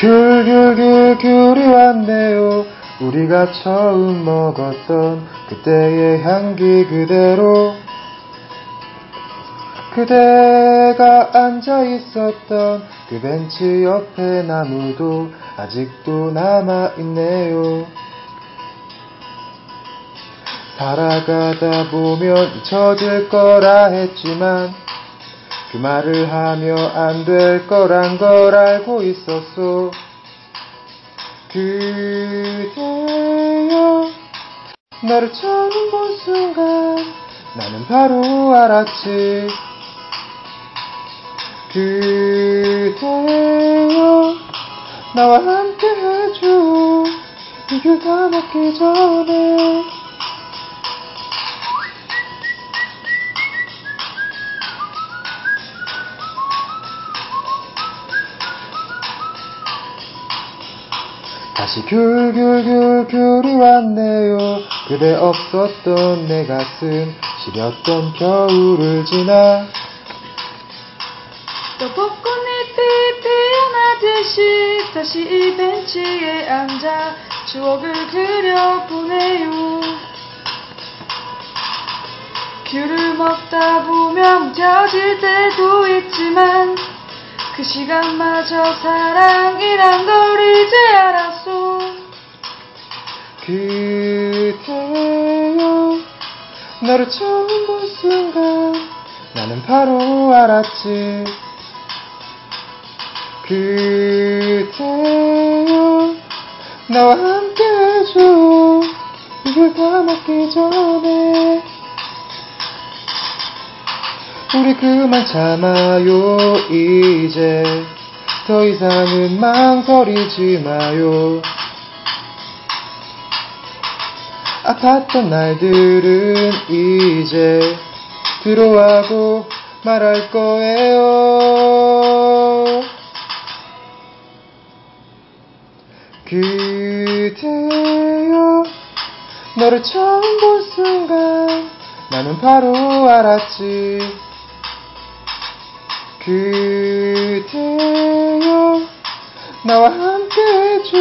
귤귤귤 귤이 왔네요 우리가 처음 먹었던 그때의 향기 그대로 그대가 앉아 있었던 그 벤치 옆에 나무도 아직도 남아 있네요. 살아가다 보면 잊혀질 거라 했지만 그 말을 하며 안 될 거란 걸 알고 있었어. 그대여 너를 처음 본 순간 나는 바로 알았지. 그대여 나와 함께 해줘 다 먹기 전에 다시 귤귤귤 귤이 왔네요. 그대 없었던 내 가슴 시렸던 겨울을 지나. 또 벚꽃잎이 피어나듯이 다시 이 벤치에 앉아 추억을 그려보네요. 귤을 먹다 보면 펴질 때도 있지만 그 시간마저 사랑이란 걸 이제 알았어 그대여 너를 처음 본 순간 나는 바로 알았지. 그대여 나와 함께 해줘. 이걸 다 먹기 전에 우리 그만 참아요 이제. 더 이상은 망설이지 마요. 아팠던 날들은 이제 들어와고 말할 거예요. 그대여 너를 처음 본 순간 나는 바로 알았지 그대여 나와 함께 해줘.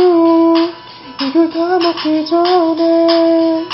이걸 다 먹기 전에